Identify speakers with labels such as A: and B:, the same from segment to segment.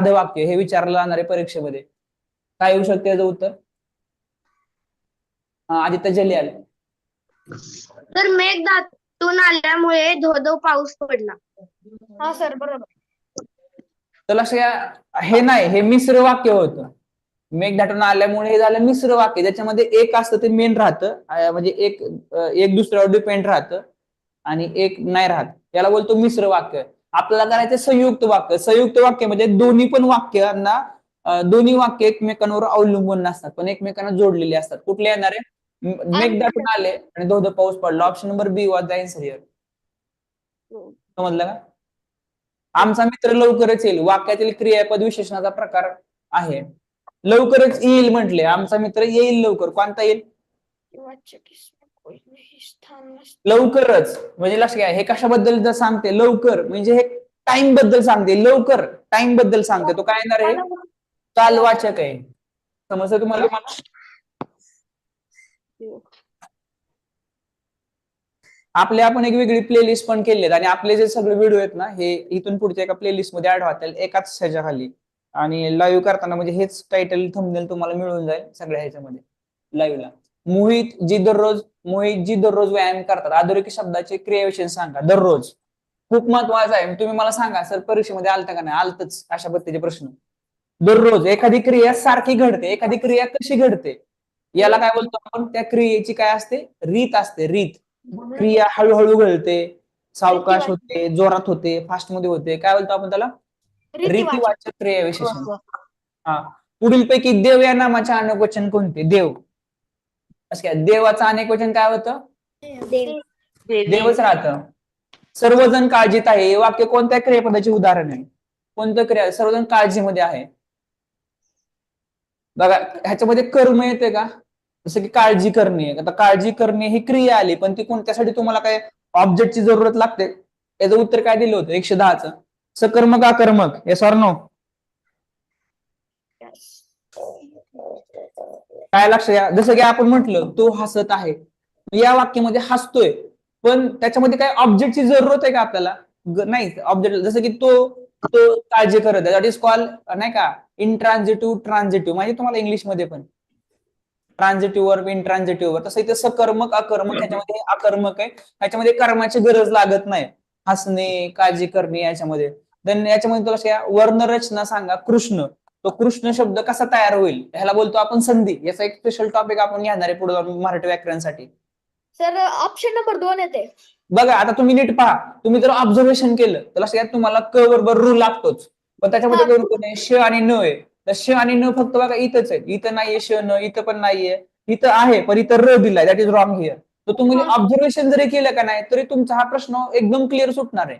A: साधं वाक्य हे विचारलं जाणार आहे परीक्षेमध्ये. काय येऊ शकते याचं उत्तर? हा, आदित्य जलियाल.
B: तर मेघ दाटून आल्यामुळे धोधो पाऊस पडला.
C: हा सर बरोबर.
A: तर लक्ष घ्या हे नाही हे मिश्र वाक्य होतं. मेघ दाटून आल्यामुळे हे झालं मिश्र वाक्य त्याच्यामध्ये एक असतं ते मेन राहतं म्हणजे एक एक दुसऱ्यावर डिपेंड राहतं आणि एक नाही राहत. याला बोलतो मिश्र वाक्य. आपल्याला करायचं संयुक्त वाक्य. संयुक्त वाक्य म्हणजे दोन्ही पण वाक्यांना दोन्ही वाक्य एकमेकांवर अवलंबून नसतात पण एकमेकांना जोडलेली असतात. कुठले येणार आहे? म- मेघ दाटून आले? आणि धो धो पाऊस पडला. Option number B was the answer here समजलं का? आमचा मित्र लवकरच येईल. वाक्यातील क्रियापद विशेषणाचा प्रकार आहे. लवकरच येईल म्हटले. आमचा मित्र येईल लवकर. कोणता येईल? लवकरच. म्हणजे लक्ष घ्या हे कशाबद्दल जर सांगते लवकर. म्हणजे हे टाइमबद्दल सांगते लवकर. टाइमबद्दल सांगते. तो काय येणार आहे? कालवाचक आहे. समजतं तुम्हाला? आपले आपण एक वेगळी प्लेलिस्ट पण केली आणि आपले जे सगळे व्हिडिओ आहेत ना हे इथून पुढच्या एका प्लेलिस्टमध्ये ऍड होतील एकाच ह्याच्याखाली आणि लाईव्ह करताना म्हणजे हेच टायटल थंबनेल तुम्हाला मिळून जाईल सगळ्या ह्याच्यामध्ये. लाईव्हला मोहित जी दररोज मोहित जी दररोज व्यायाम करतात. अधोरेखित शब्दाचे क्रियाविषयी सांगा. दररोज. खूप महत्वाचं आहे. तुम्ही मला सांगा सर परीक्षेमध्ये आलता का नाही? आलतच अशा पद्धतीचे प्रश्न. दररोज एखादी क्रिया सारखी घडते. एखादी क्रिया कशी घडते? याला काय बोलतो आपण? त्या क्रियेची काय असते? रीत असते. रीत. क्रिया हळूहळू घडते सावकाश होते जोरात होते फास्टमध्ये होते. काय बोलतो आपण त्याला? रीतिवाचक. क्रिया विशेषण हा. पुढील पैकी देव या नामाचे अनेक वचन कोणते? देव. असं काय? देवाचं अनेक वचन काय होतं? देवच राहतं. सर्वजण काळजीत आहे. हे वाक्य कोणत्या क्रियापदाचे उदाहरण आहे? कोणतं क्रिया? सर्वजण काळजीमध्ये आहे. बघा ह्याच्यामध्ये कर्म येते का? जसं की काळजी करणे. आता काळजी करणे ही क्रिया आली पण ती कोणत्यासाठी तुम्हाला काय ऑब्जेक्टची जरूरत लागते? याचं उत्तर काय दिलं होतं? एकशे दहाचं. सकर्मक आकर्मक. येस ऑर नो काय लक्षात घ्या? जसं की आपण म्हटलं तो हसत आहे. या वाक्यामध्ये हसतोय. पण त्याच्यामध्ये काय ऑब्जेक्टची जरूरत आहे का आपल्याला? नाही ऑब्जेक्ट जसं की तो तो काळजी करत आहे. दॅट इज कॉल नाही का इंट्रान्झिटिव्ह ट्रान्झिटिव्ह म्हणजे तुम्हाला इंग्लिशमध्ये पण? ट्रान्झिटिव्ह वर इंट्रान्झिटिव्ह वर्ब तसं इथे सकर्मक अकर्मक ह्याच्यामध्ये अकर्मक आहे. ह्याच्यामध्ये कर्माची गरज लागत नाही. हसणे काळजी करणे याच्यामध्ये. देन याच्यामध्ये तुला वर्णरचना सांगा कृष्ण. तो कृष्ण शब्द कसा तयार होईल ह्याला बोलतो आपण संधी. याचा एक स्पेशल टॉपिक आपण घेणार आहे पुढे मराठी व्याकरणासाठी.
C: सर ऑप्शन नंबर दोन येते.
A: बघा आता तुम्ही नीट पहा. तुम्ही जर ऑब्झर्वेशन केलं तर लक्षात तुम्हाला क बरोबर रू लागतोच. पण त्याच्यामध्ये कोण आहे श आणि न आहे. तर श आणि न फक्त बघा इथंच आहे. इथं नाहीये श न इथं पण नाहीये. इथं आहे पण इथं र दिलाय. दॅट इज रॉंग हिअर तर तुम्ही. ऑब्झर्वेशन जरी केलं का नाही तरी तुमचा हा प्रश्न एकदम क्लिअर सुटणार आहे.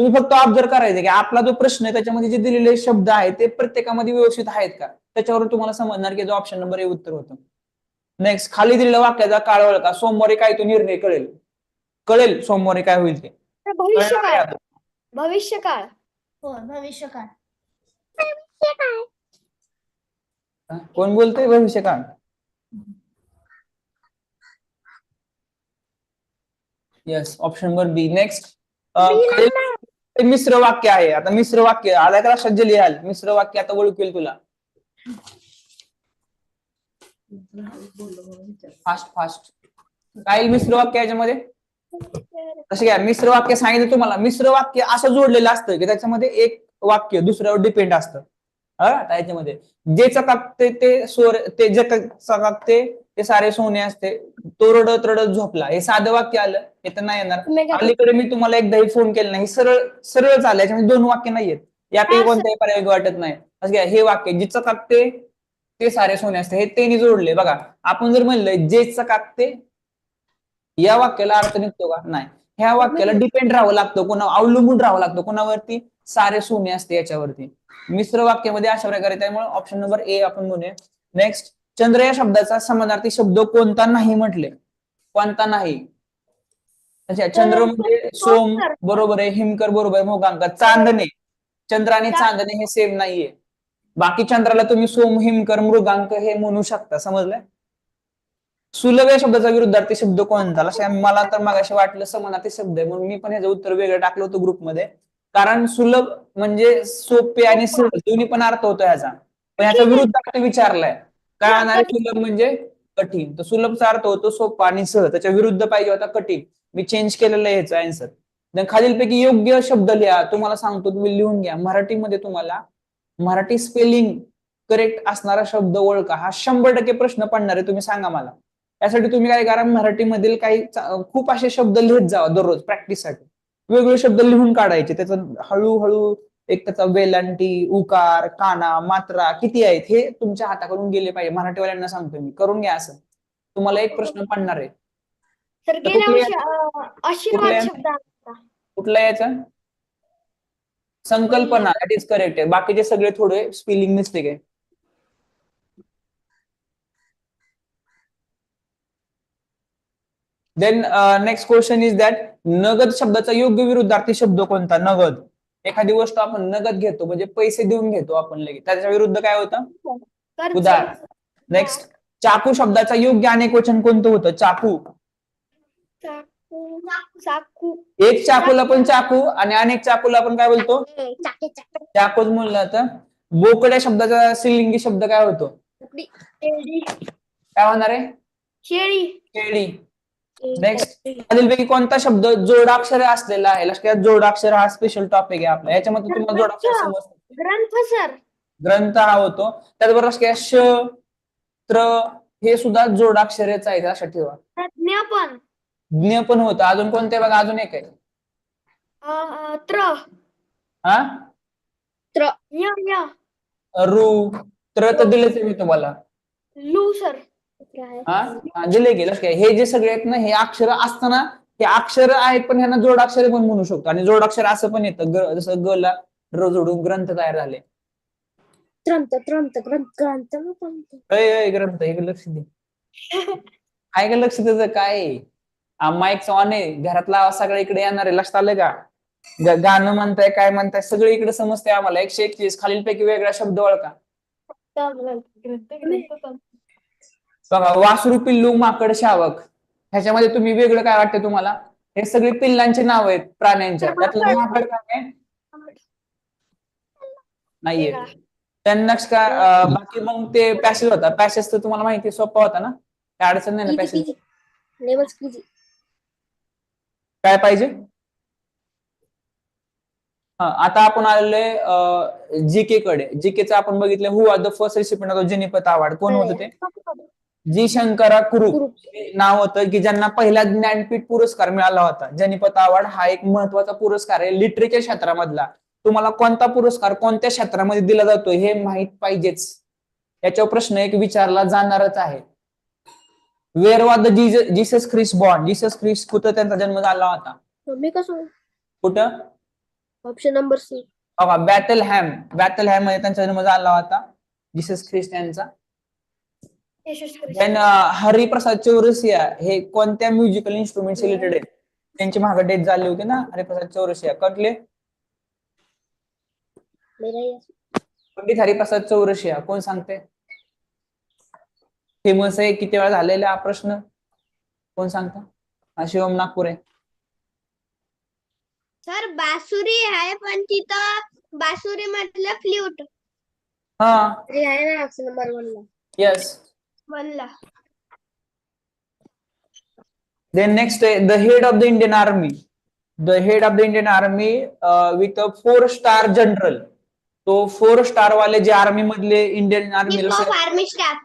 A: तुम्ही फक्त ऑब्झर्व करायचं की आपला जो प्रश्न आहे त्याच्यामध्ये जे दिलेले शब्द आहेत ते प्रत्येकामध्ये व्यवस्थित आहेत का? त्याच्यावरून तुम्हाला समजणार की जो ऑप्शन नंबर हे उत्तर होतं. नेक्स्ट खाली दिलेल्या वाक्याचा काळ ओळखा. सोमवारी काय तो निर्णय कळेल. कळेल सोमवारी काय होईल ते.
C: भविष्यकाळ. भविष्यकाळ.
D: हो भविष्यकाळ.
A: हा, कोण बोलतोय? भविष्यकाळ. Yes option number B next ते मिश्र वाक्य आहे. आता मिश्र वाक्य आला का लक्षात जे लिहाल? मिश्र वाक्य आता ओळखेल तुला. फास्ट फास्ट काय मिश्र वाक्य याच्यामध्ये? तसे काय मिश्र वाक्य सांगितलं तुम्हाला. मिश्र वाक्य असं जोडलेलं असतं की त्याच्यामध्ये एक वाक्य दुसऱ्यावर डिपेंड असतं. याच्यामध्ये. जे चकाकते ते सोर ते जे चकाकते ते सारे सोने असते. तो रडत रडत झोपला. हे साधं वाक्य आलं हे तर नाही येणार. अलीकडे मी तुम्हाला एकदाही फोन केला नाही. सरळ सरळ चाललं याच्यामध्ये दोन वाक्य नाहीयेत. यापैकी. कोणताही पर्याय वाटत नाही. असं काय हे वाक्य जे चकाकते ते सारे सोने असते. हे तेनी जोडले. बघा आपण जर म्हणलं जे चकाकते या वाक्याला अर्थ निघतो का? नाही. ह्या वाक्याला डिपेंड राहावं लागतं. कोणा अवलंबून राहावं लागतं. कोणावरती? सारे सोने असते याच्यावरती. मिश्र वाक्यामध्ये अशा प्रकारे त्यामुळे ऑप्शन नंबर ए आपण म्हणूया. नेक्स्ट चंद्र या शब्दाचा समानार्थी शब्द कोणता नाही म्हटले. कोणता नाही. अच्छा चंद्र म्हणजे सोम बरोबर आहे हिमकर बरोबर आहे मोगांक. चांदणे. चंद्र आणि चांदणे हे सेम नाहीये. बाकी चंद्राला तुम्ही सोम हिमकर मृगांक हे म्हणू शकता. समजलंय? सुलभ या शब्दाचा विरुद्धार्थी शब्द कोणता? लक्षात मला तर मग वाटलं समानार्थी शब्द आहे. म्हणून मी पण ह्याचं उत्तर वेगळं टाकलं होतं ग्रुपमध्ये. कारण सुलभ म्हणजे सोपे आणि सहज दोन्ही पण अर्थ होतो ह्याचा. पण ह्याचा विरुद्ध अर्थ विचारलाय. काय आहे? सुलभ म्हणजे? कठीण. तर सुलभचा अर्थ होतो सोपा आणि सहज त्याच्या विरुद्ध पाहिजे होता कठीण. मी चेंज केलेलं आहे आन्सर then खालीलपैकी योग्य शब्द लिहा. तुम्हाला सांगतो तुम्ही लिहून घ्या. मराठीमध्ये तुम्हाला मराठी स्पेलिंग करेक्ट असणारा शब्द ओळखा. हा शंभर टक्के प्रश्न पडणार आहे तुम्ही सांगा मला. यासाठी तुम्ही काय करा मराठीमधील काही खूप असे शब्द लिहित जावा दररोज प्रॅक्टिससाठी वेगवेगळे शब्द लिहून काढायचे. त्याचं हळूहळू एक त्याचा वेलांटी उकार काना मात्रा किती आहेत हे तुमच्या हाताकडून गेले पाहिजे. मराठीवाल्यांना सांगतो मी. करून घ्या असं. तुम्हाला एक प्रश्न पडणार आहे. कुठला याचा? संकल्पना दॅट इज करेक्ट आहे. बाकीचे सगळे थोडे स्पेलिंग मिस्टेक आहे. Then next question is that नगद शब्दाचा योग्य विरुद्धार्थी शब्द कोणता? नगद. एखादी गोष्ट आपण नगद घेतो म्हणजे पैसे देऊन घेतो आपण लगेच. त्याच्या विरुद्ध काय होतं. उदार नेक्स्ट चाकू शब्दाचा योग्य अनेक वचन कोणतं होतं? चाकू.
C: चाकू. चाकू.
A: एक चाकूला पण चाकू आणि अनेक चाकूला आपण काय बोलतो?
B: चाके चाके
A: चाकूच म्हणलं जातं बोकड्या शब्दाचा स्त्रीलिंगी शब्द काय होतो?
C: शेळी.
A: काय होणार आहे?
C: शेळी.
A: केळी नेक्स्ट खालीलपैकी कोणता शब्द जोडाक्षर असलेला आहे? लक्षात जोडाक्षर हा स्पेशल टॉपिक आहे आपला. याच्यामध्ये तुम्हाला जोडाक्षर समजतं.
C: ग्रंथ सर.
A: ग्रंथ हा होतो. त्याचबरोबर लक्षात श त्र हे सुद्धा जोडाक्षरच आहे लक्षात ठेवा.
C: ज्ञापन.
A: ज्ञ पण होतं. अजून कोणते बघा? अजून एक आहे.
C: अं, अं, त्र.
A: हा?
C: य य.
A: रू. त्र तर दिलेच आहे मी तुम्हाला.
C: लू सर.
A: हा? हा, दिले गेलं काय हे जे सगळे आहेत ना हे अक्षर असताना हे अक्षर आहेत पण ह्यांना जोडाक्षर पण म्हणू शकतो. आणि जोडाक्षर असं पण येतं ग जसं ग ला र जोडून ग्रंथ तयार झाले.
B: ग्रंथ ग्रंथ ग्रंथ ग्रंथ ग्रंथ.
A: अय, अय, ग्रंथ हे लक्ष दे. काय का लक्ष त्याचं काय? माईक ऑन आहे. घरातला सगळं इकडे येणार आहे. लक्षात आलं का? गाणं म्हणताय काय म्हणताय सगळं इकडे समजतंय आम्हाला. एकशे एकवीस खालीलपैकी वेगळा शब्द ओळखा. बघा वासरू पिल्लू माकड शावक. ह्याच्यामध्ये तुम्ही वेगळं काय वाटतं तुम्हाला? हे सगळे पिल्लांचे नाव आहेत प्राण्यांच्या. त्यातलं माकड. काय आहे? नाहीये. त्यांना का बाकी मग ते पॅसेज होता. पॅसेज तर तुम्हाला माहिती सोपा होता ना? काय अडचण नाही ना पॅसेज काय पाहिजे? हा आता आपण आलोय जीके कडे. जीकेचं आपण बघितलं who are the first recipient of Jnanpith award कोण होतं ते? जी शंकरा कुरुप. हे नाव होतं की ज्यांना पहिला ज्ञानपीठ पुरस्कार मिळाला होता. जनिपत अवॉर्ड हा एक महत्त्वाचा पुरस्कार आहे लिटरेचर क्षेत्रामधला. तुम्हाला कोणता पुरस्कार कोणत्या क्षेत्रामध्ये दिला जातो हे माहीत पाहिजेच. याच्यावर प्रश्न एक विचारला जाणारच आहे. Where was the Jesus Christ bond Jesus Christ कुठं त्यांचा जन्म झाला होता?
B: मम्मी कसं
A: कुठं?
B: Option number C.
A: Battle ham बॅटल हॅममध्ये त्यांचा जन्म झाला होता. जीसस ख्रिस्ट यांचा. देन हरिप्रसाद चौरसिया हे कोणत्या म्युझिकल इन्स्ट्रुमेंट रिलेटेड आहेत? त्यांची मागे डेथ झाली होती ना हरिप्रसाद चौरसिया. कटले? पंडित हरिप्रसाद चौरसिया. कोण सांगते? फेमस आहे किती वेळा झालेला हा प्रश्न? कोण सांगता? हा शिवम नागपुरे.
B: सर बासुरी आहे पण तिथं बासुरी म्हटलं फ्ल्यूट
A: हा
B: आहे
A: येस
B: ला
A: Then next, the head of the Indian Army. The head of the Indian Army uh, with a four star general. तो फोर स्टार वाले जे आर्मी मधले इंडियन आर्मी
B: आर्मी स्टाफ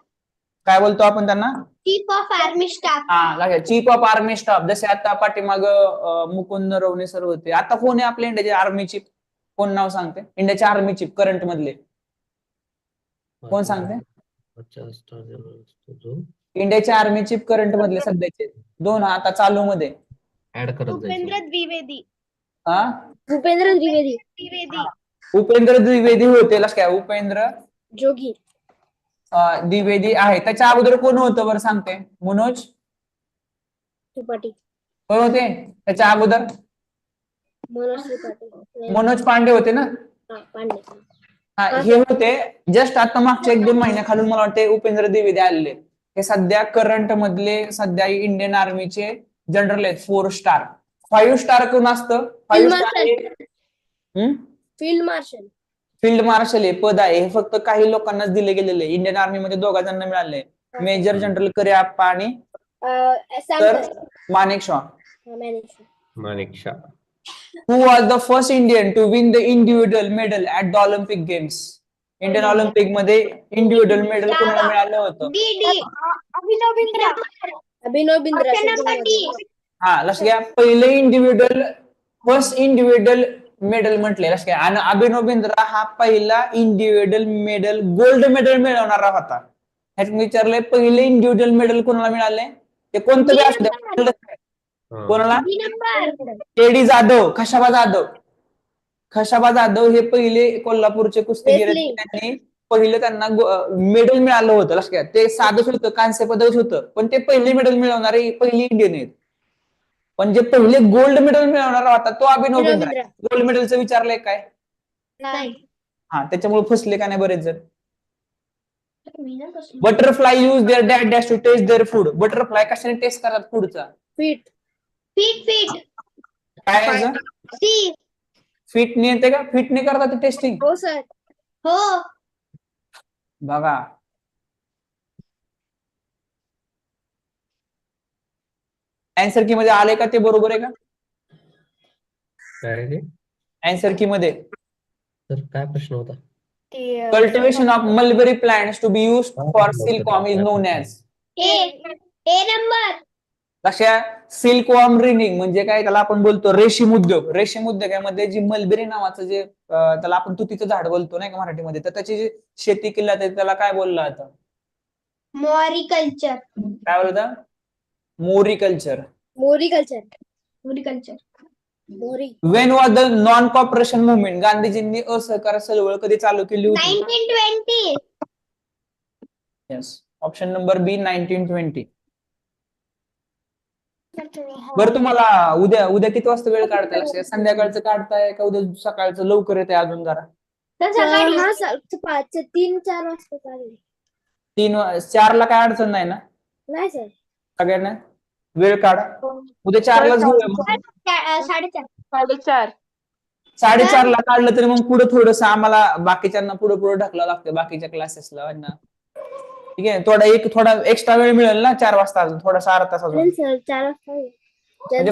A: काय बोलतो आपण त्यांना?
B: चीफ ऑफ आर्मी स्टाफ
A: हा chief of army staff जसे आता पाठीमाग मुकुंद नरवणे सर होते. आता कोण आहे आपल्या इंडियाचे आर्मी चीफ कोण नाव सांगते? इंडियाचे आर्मी चीफ करंट मधले. कोण सांगते?
D: पचास स्टार जनरल असतो जो.
A: इंडियाचे आर्मी चीफ करंट मधले सध्याचे दोन आता चालू मध्ये.
D: ऍड करत
B: उपेंद्र
D: जायचे
B: द्विवेदी.
A: हा?
B: भूपेंद्र द्विवेदी. द्विवेदी.
A: उपेंद्र द्विवेदी होते घ्या. उपेंद्र
B: जोगी.
A: अं, द्विवेदी आहे. त्याच्या अगोदर कोण होतं बरं सांगते? मनोज?
B: त्रिपाठी.
A: कोण होते? त्याच्या अगोदर?
B: मनोज त्रिपाठी.
A: मनोज पांडे होते ना?
B: हा, पांडे.
A: हा हे. होते जस्ट आता मागच्या एक दोन महिन्याखालून मला वाटते उपेंद्र द्विवेदी आलेले हे सध्या करंट मधले सध्या इंडियन आर्मीचे जनरल आहेत फोर स्टार फाईव्ह स्टार कोण असतं? Five star
B: field marshal
A: field marshal हे पद आहे. हे फक्त काही लोकांनाच दिले गेलेले आहे. इंडियन आर्मी मध्ये दोघा जणांना मिळाले मेजर जनरल करिअप्पा आणि तर मानेक शॉ.
D: माणिक शा.
A: Who was the first Indian to win the individual medal at the Olympic Games? Indian ऑलिम्पिकमध्ये इंडिव्हिज्युअल मेडल कोणाला मिळालं होतं?
C: अभिनव बिंद्रा.
B: अभिनव बिंद्रा
A: हा लक्ष घ्या. पहिले इंडिव्हिज्युअल फर्स्ट इंडिव्हिज्युअल मेडल म्हटले लक्ष घ्या. आणि अभिनव बिंद्रा हा पहिला इंडिव्हिज्युअल मेडल गोल्ड मेडल मिळवणारा होता. ह्यात विचारलंय पहिले इंडिव्हिज्युअल मेडल कोणाला मिळाले ते कोणतं बी असू द्या. कोणाला?
B: B number.
A: KD Jadhav Khashaba Jadhav. Khashaba Jadhav हे पहिले कोल्हापूरचे कुस्तीगीर. त्यांनी पहिलं त्यांना मेडल मिळालं होतं लक्षात घ्या. ते साधंच होतं कांस्य पदक होतं. पण ते पहिले मेडल मिळवणारे पहिली इंडियन आहेत. पण जे पहिले गोल्ड मेडल मिळवणारा होता तो अभिनव बिंद्रा गोल्ड मेडलचं विचारलंय काय?
B: नाही.
A: हा त्याच्यामुळे फसले का नाही बरेच जण? Butterfly use their dad dash to taste their food butterfly कशाने टेस्ट करतात फूडचा
B: फीट फीट फीट
A: काय
B: सी
A: फिटने येते का? फिटने करतात टेस्टिंग
B: हो सर हो.
A: बघा. अँसर की मध्ये आले का ते बरोबर आहे का?
D: काय ते?
A: अँसर की मध्ये.
D: तर काय प्रश्न होता?
C: ते
A: cultivation of mulberry plants to be use for silkworm is known as
B: a A number
A: कशा सिल्कवॉर्म रिनिंग म्हणजे काय? त्याला आपण बोलतो रेशीम उद्योग. रेशीम उद्योगामध्ये जी मलबेरी नावाचं जे त्याला आपण तुतीचं झाड बोलतो नाही का मराठीमध्ये? तर त्याची जी शेती केली जाते त्याला काय बोललं जातं?
B: मॉरिकल्चर
A: काय बोलतं moriculture
B: moriculture moriculture Mori
A: when was the non cooperation movement गांधीजींनी असहकार चळवळ कधी चालू केली होती? Option number B nineteen twenty. बरं तुम्हाला उद्या उद्या किती वाजता वेळ काढताय लक्षात? संध्याकाळचं काढताय का उद्या सकाळचं लवकर येते अजून जरा?
B: हा पाच तीन चार वाजता चालेल
A: तीन वा- चारला काय अडचण नाही ना?
B: नाही सर.
A: सगळ्यांना? वेळ काढा. उद्या चारलाच घेऊया.
B: साडेचार.
C: साडेचार.
A: साडेचारला काढलं तरी मग पुढे थोडस आम्हाला बाकीच्यांना पुढे पुढे ढकलावं लागतं बाकीच्या क्लासेसला ठीक आहे? थोडा एक थोडा एक्स्ट्रा वेळ मिळेल ना? चार वाजता अजून थोडासा अर्धा तास अजून.
B: सर चार वाजता
A: म्हणजे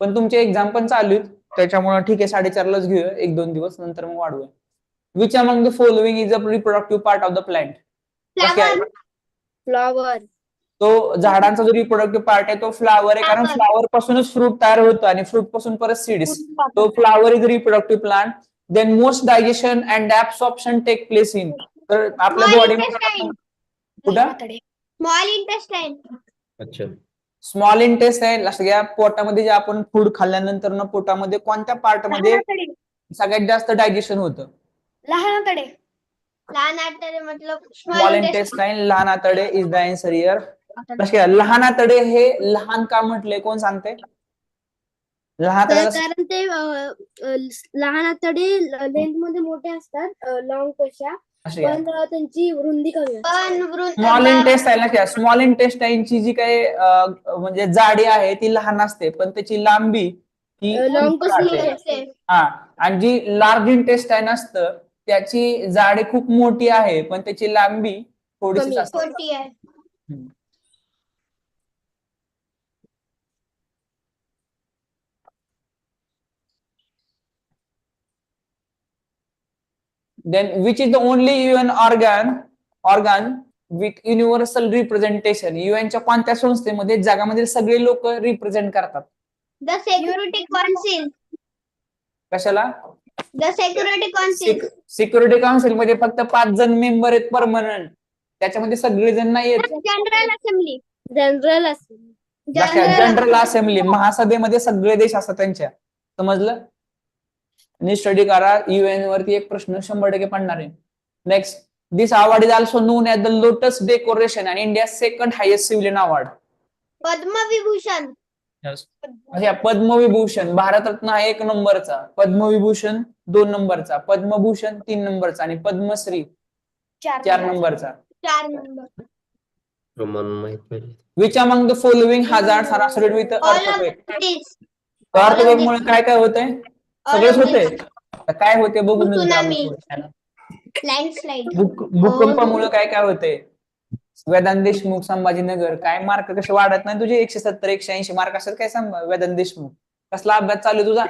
A: पण तुमचे एक्झाम पण चालू आहेत. त्याच्यामुळे ठीक आहे साडेचारलाच घेऊया. एक दोन दिवस नंतर मग वाढवूया. Which among the following is a reproductive part of the plant
B: flower
A: तो झाडांचा जो रिप्रोडक्टिव्ह पार्ट आहे तो फ्लावर आहे. कारण. फ्लावर पासूनच फ्रूट तयार होतं आणि फ्रूटपासून परत सीड्स तो flower is reproductive plant then most digestion and absorption take place in तर आपल्या
B: Small
A: बॉडी
B: intestine.
A: कुठं?
B: स्मॉल इंटेस्टाईन
D: अच्छा.
A: स्मॉल इंटेस्ट आहे लक्षात घ्या पोटामध्ये जे आपण फूड खाल्ल्यानंतर ना पोटामध्ये कोणत्या पार्टमध्ये सगळ्यात जास्त डायजेशन होतं?
C: लहान तडे
B: लहान आतडे मतलब
A: स्मॉल इंटेस्टाईन लहान आतडे इज द आन्सर घ्या लहान आतडे हे लहान का म्हटले? कोण सांगते? लहान
B: कारण ते लहान आतडे लेंथमध्ये मोठे असतात
A: लॉंगपेक्षा
B: पण अ, त्यांची रुंदी कमी असते
A: स्मॉल इंटेस्टाईन लक्षात स्मॉल इंटेस्टाईनची जी काही अं, म्हणजे जाडी आहे ती लहान असते पण त्याची लांबी ही.
B: असते?
A: हा आणि जी लार्ज इंटेस्टाईन असतं त्याची जाडी खूप मोठी आहे पण त्याची लांबी थोडीशीच
B: कमी.
A: असते
B: छोटी आहे.
A: Then which is the only UN organ organ with universal representation? UN च्या कोणत्या संस्थेमध्ये जगामधील सगळे लोक रिप्रेझेंट करतात?
B: द सेक्युरिटी काउन्सिल
A: कशाला?
B: द सेक्युरिटी काउन्सिल
A: सिक्युरिटी काउन्सिलमध्ये फक्त पाच जण मेंबर आहेत परमनंट त्याच्यामध्ये सगळे जण नाही आहेत.
B: General assembly general assembly
A: general assembly महासभेमध्ये सगळे देश असतात त्यांच्या. समजलं? आणि स्टडी करा युएन वरती एक प्रश्न शंभर टक्के पडणार आहे. Next this award is also known as the lotus decoration आणि India second highest civilian award
B: Padma Vibhushan.
A: अच्छा पद्मविभूषण. भारतरत्न हा एक नंबरचा. पद्मविभूषण दोन नंबरचा. पद्मभूषण तीन नंबरचा आणि पद्मश्री चार नंबरचा.
B: चार number.
A: Which among the following hazard are associated with
B: all of this
A: अर्थक्वेकमुळे काय काय होतंय? सगळंच तर काय होते बघून भूकंपामुळे काय काय होतंय वेदांत देशमुख संभाजीनगर काय मार्क कसे वाढत नाही तुझे? एकशे सत्तर एकशे ऐंशी मार्क असतात काय संभा वेदांत देशमुख? कसला अभ्यास चालू तुझा?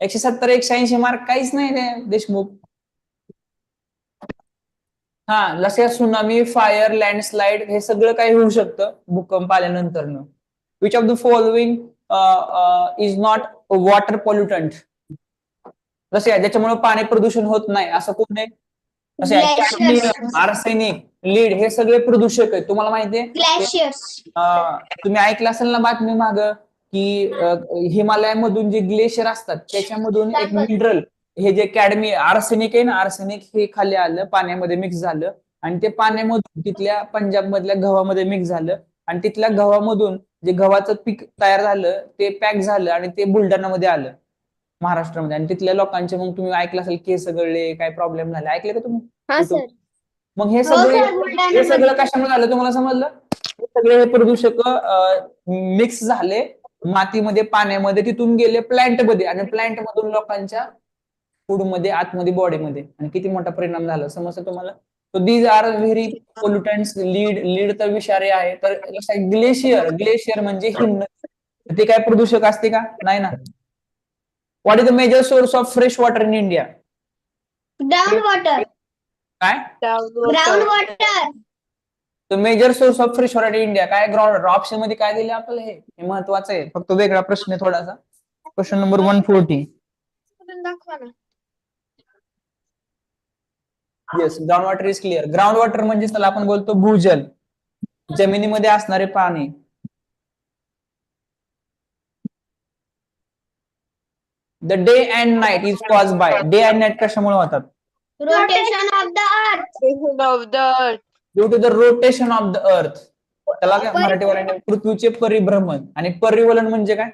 A: एकशे सत्तर एकशे ऐंशी मार्क काहीच नाही रे देशमुख. हा जसे सुनामी फायर लँडस्लाइड हे सगळं काही होऊ शकतं भूकंप आल्यानंतर which of the following is not water pollutant जसे आहे, ज्याच्यामुळे पाणी प्रदूषण होत नाही असं कोण आहे?
B: Glaciers.
A: आर्सेनिक लीड हे सगळे प्रदूषक आहेत. तुम्हाला माहितीये तुम्ही ऐकलं असेल ना बातमी माग की हिमालयामधून जे ग्लेशियर असतात त्याच्यामधून एक मिनरल हे जे कॅडमी आर्सेनिक आहे ना आर्सेनिक हे खाली आलं पाण्यामध्ये मिक्स झालं. आणि ते पाण्यामधून तिथल्या पंजाब मधल्या गव्हामध्ये मिक्स झालं. आणि तिथल्या गव्हामधून जे गव्हाचं पीक तयार झालं ते पॅक झालं आणि ते बुलढाणामध्ये आलं महाराष्ट्रामध्ये. आणि तिथल्या लोकांचे मग तुम्ही ऐकलं असेल केस गळले काय प्रॉब्लेम झाले? ऐकले का तुम्ही?
B: हा सर.
A: मग हे
B: हो
A: सगळे हे सगळं कशामुळे झालं? तुम्हाला समजलं? हे सगळे हे प्रदूषक मिक्स झाले. मातीमध्ये पाण्यामध्ये तिथून गेले प्लांटमध्ये. आणि प्लांट मधून लोकांच्या फूडमध्ये आतमध्ये बॉडीमध्ये आणि किती मोठा परिणाम झाला? समजतं तुम्हाला? So these are very pollutants lead lead तर विषारी आहे. तर ग्लेशियर ग्लेशियर म्हणजे ते काय प्रदूषक असते का? नाही ना. What is the major source of fresh water in India
B: ground water
A: काय?
B: Ground water
A: major source of fresh water India काय ग्राउंड ऑप्शनमध्ये काय दिले आपल्याला हे? हे महत्वाचं आहे. फक्त वेगळा प्रश्न आहे थोडासा. क्वेश्चन नंबर वन फोर्टी
C: दाखवा ना.
A: Yes ground water is clear ground water म्हणजे त्याला आपण बोलतो भूजल. जमिनीमध्ये असणारे पाणी. The day and night is cause by day and night कशामुळे होतात?
B: Rotation of the earth
C: of the
A: due to the rotation of the earth त्याला काय? मराठीवर पृथ्वीचे परिभ्रमण. आणि परिवलन म्हणजे काय?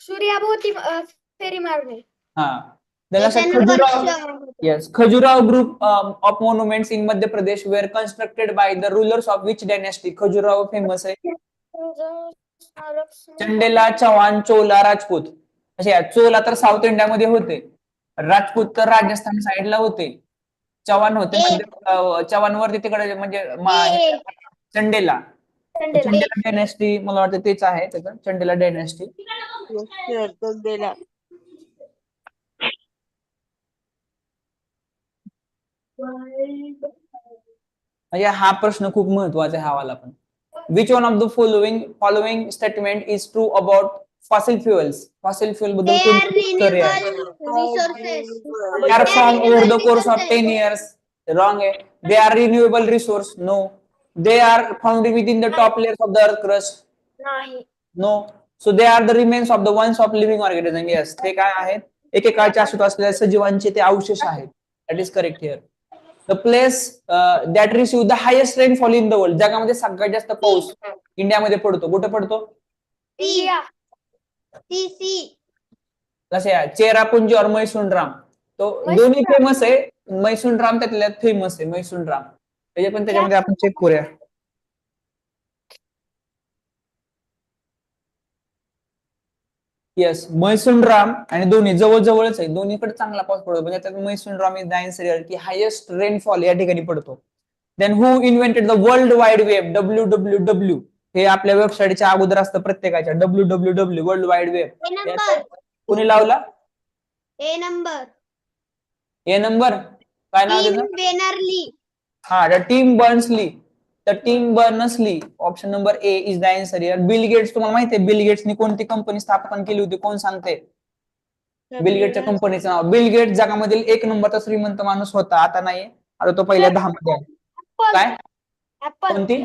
C: सूर्याभोवती फेरी मारणे.
A: हा. Yes, Khajuraho group um, of monuments in Madhya Pradesh were constructed by the rulers of which dynasty? Khajuraho famous आहे चंडेला चव्हाण चोला राजपूत असे आहेत. चोला तर साऊथ इंडियामध्ये होते. राजपूत तर राजस्थान साईडला होते. चव्हाण होते.
B: ए.
A: म्हणजे चव्हाणवरती तिकडे म्हणजे मा- चंडेला चंडेला डायनेस्टी मला वाटतं तेच आहे त्याचं. चंडेला डायनेस्टी अच्छा हा प्रश्न खूप महत्त्वाचा आहे हा वाला पण. Which one of the following following statement is true about fossil fuels fossil फ्युअलबद्दल over the course of ten years wrong आहे. They are renewable resource no they are found with in the top layers of the earth
C: crust
A: no so they are the remains of the ones of living organism yes ते काय आहेत? एकेकाळच्या अस्तित्व असलेल्या सजीवांचे ते अवशेष आहेत. That is correct here the place that receive the highest rainfall in the world जगामध्ये सगळ्यात जास्त पाऊस इंडियामध्ये पडतो. कुठे पडतो? जसे चेरापुंजी और मैसून राम तो दोन्ही फेमस आहे. मैसून राम त्यातल्या फेमस आहे. मैसून राम त्याचे पण त्याच्यामध्ये आपण चेक करूया. येस मैसून राम आणि दोन्ही जवळजवळच आहे. दोन्हीकडे चांगला पाऊस पडतो. म्हणजे त्यात मैसून राम इज द की हायेस्ट रेनफॉल या ठिकाणी पडतो. Then who invented the world wide web W W W हे आपल्या वेबसाईटच्या अगोदर असतं प्रत्येकाच्या. W W W world wide web कोणी लावला?
B: ए नंबर
A: ए नंबर काय नाव हा Tim Berners Lee the Tim Berners Lee option number A is the answer here Bill Gates तुम्हाला माहिती आहे बिल गेट्सनी कोणती कंपनी स्थापन केली होती? कोण सांगते? बिल गेटच्या कंपनीचं नाव. बिल गेट जगामधील एक नंबरचा श्रीमंत माणूस होता. आता नाही. आता तो पहिल्या दहा मध्ये काय? कोणती?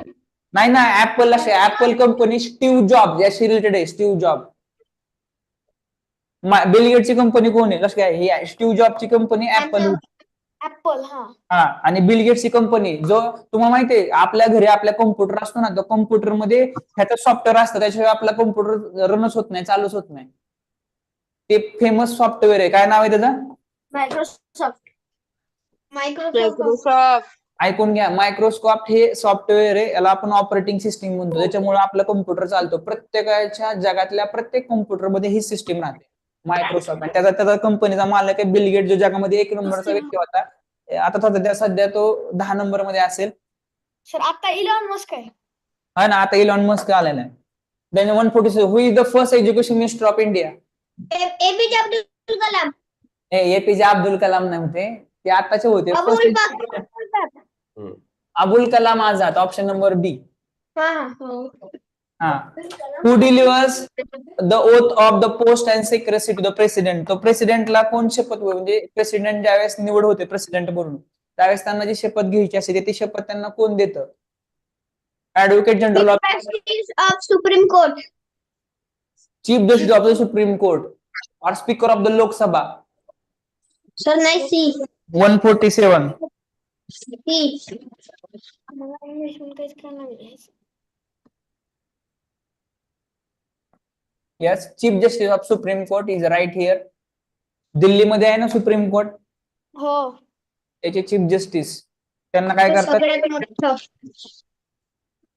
A: नाही ना ऍपल असे ऍपल कंपनी स्टीव्ह जॉब याशी रिलेटेड आहे. स्टीव्ह जॉब बिल गेटची कंपनी कोण आहे? कसं काय ही स्टीव्ह जॉबची कंपनी ऍपल होती
C: ऍपल हा.
A: हा आणि बिल गेट्सची कंपनी जो तुम्हाला माहितीये आपल्या घरी आपल्या कम्प्युटर असतो ना तो कम्प्युटरमध्ये ह्याचं सॉफ्टवेअर असतं त्याशिवाय आपला कम्प्युटर रनच होत नाही चालूच होत नाही. ते फेमस सॉफ्टवेअर आहे. काय नाव आहे त्याचं?
C: मायक्रोसॉफ्ट
B: मायक्रोसॉफ्ट
C: मायक्रोसॉफ्ट
A: ऐकून घ्या. मायक्रोस्कॉप हे सॉफ्टवेअर आहे याला आपण ऑपरेटिंग सिस्टीम म्हणतो. त्याच्यामुळे आपलं कम्प्युटर चालतो. प्रत्येकाच्या जगातल्या प्रत्येक कम्प्युटरमध्ये ही सिस्टीम राहते. मायक्रोसॉफ्ट आणि त्याचा त्याचा कंपनीचा मालक आहे बिल गेट जो जगामध्ये एक नंबरचा व्यक्ती होता. आता सध्या सध्या तो दहा नंबरमध्ये असेल.
C: सर आता इलॉन मस्क आहे.
A: हा ना आता इलॉन मस्क आलेला आहे then one forty who is the first education minister of India
B: APJ Abdul Kalam
A: APJ Abdul Kalam नव्हते ते आताचे होते.
B: Abul
A: Kalam Azad option number B
B: हा. हा
A: delivers the oath of the post and secrecy to the president तो प्रेसिडेंटला कोण शपथ म्हणजे प्रेसिडेंट ज्यावेळेस निवड होते प्रेसिडेंट म्हणून त्यावेळेस त्यांना जी शपथ घ्यायची असते ती शपथ त्यांना कोण देतं? Advocate general of
B: of supreme court
A: chief justice of the supreme court और speaker of the Lok Sabha
B: sir नाही C
A: one forty seven
B: C
C: मला इंग्लिशमध्ये काहीच कळलं नाही
A: yes chief justice of supreme court is right here दिल्लीमध्ये आहे ना सुप्रीम कोर्ट
C: हो.
A: त्याचे चीफ जस्टिस त्यांना काय करतात?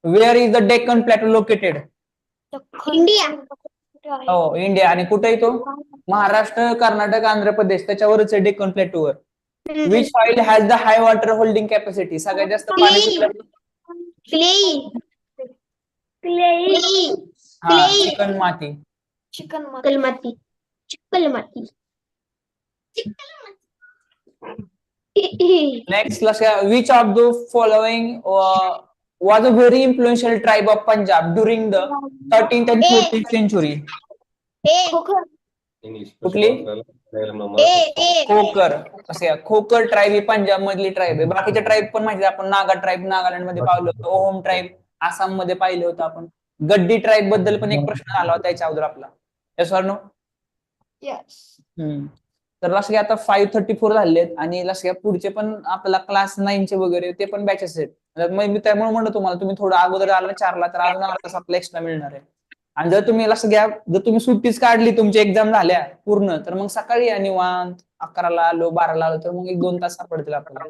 A: Where is the Deccan plateau located
B: India.
A: हो इंडिया आणि कुठे येतो महाराष्ट्र कर्नाटक आंध्र प्रदेश. त्याच्यावरच आहे Deccan प्लॅटोवर which file has the high water holding capacity सगळ्यात जास्त पाणी हा माती
C: चिकन
B: माती चिकल माती
A: नेक्स्ट लक्षात which of the following was a very influential tribe of Punjab during and
B: A.
A: Fourteenth century
B: A
A: कुठली?
B: ए ए
A: खोकर असे खोकर ट्राईब ही पंजाब मधली ट्राईब आहे. बाकीच्या ट्राईब पण माहिती. आपण नागा ट्राईब नागालँडमध्ये पाहिलं होतं. ओहोम ट्राईब आसाममध्ये पाहिलं होतं आपण. गड्डी ट्राईबबद्दल पण एक प्रश्न आला होता याच्या अगोदर आपला. Yes or no?
C: येस.
A: तर लक्ष घ्या आता फाईव्ह थर्टी फोर झाले आहेत आणि लक्ष घ्या पुढचे पण आपल्याला क्लास नाईनचे वगैरे ते पण बॅचेस आहेत. मी त्यामुळे म्हणलं तुम्हाला तुम्ही थोडं अगोदर आलं ना चारला तर अजून अर्धा तास आपला एक्स्ट्रा मिळणार आहे. आणि जर तुम्ही लक्ष घ्या जर तुम्ही सुट्टीच काढली तुमची एक्झाम झाल्या पूर्ण तर मग सकाळी या निवांत अकराला आलो बाराला आलो तर मग एक दोन तास सापडतील आपल्याला.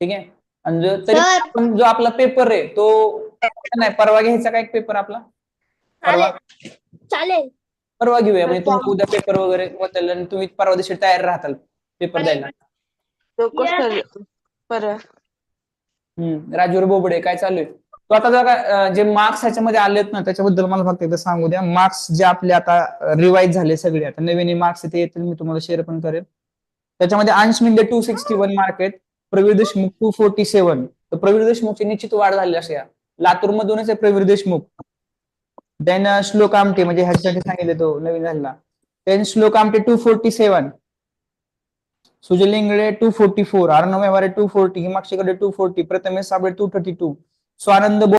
A: ठीक आहे? आणि जो तरी जो आपला पेपर आहे तो नाही परवा घ्यायचा का एक पेपर आपला? परवा.
B: चालेल.
A: परवा घेऊया म्हणजे तुमचं उद्या पेपर वगैरे होतील आणि तुम्ही परवा दिवशी तयार राहताल पेपर द्यायला. हम्म राजूर बोबडे काय चालू आहे? तो आता जर जे मार्क्स ह्याच्यामध्ये आलेत ना त्याच्याबद्दल मला फक्त एकदा सांगू द्या. मार्क्स जे आपले आता रिवाईज झाले सगळे आता नवीन मार्क्स इथे येतील मी तुम्हाला शेअर पण करेन त्याच्यामध्ये Ansh Minde two sixty one mark आहेत Pravir Deshmukh two forty seven तर प्रवीर देशमुखची निश्चित वाढ झाली असे लातूर मधूनच आहे प्रवीर देशमुख. देन uh, श्लोक आमटे म्हणजे ह्याच्यासाठी सांगितले तो नवीन झाला then Shlok Amte two forty seven Sujlingde two forty four Arnav Vyavahare two forty हिमाक्षीकडे two forty Prathamesh Sable two thirty two Swanand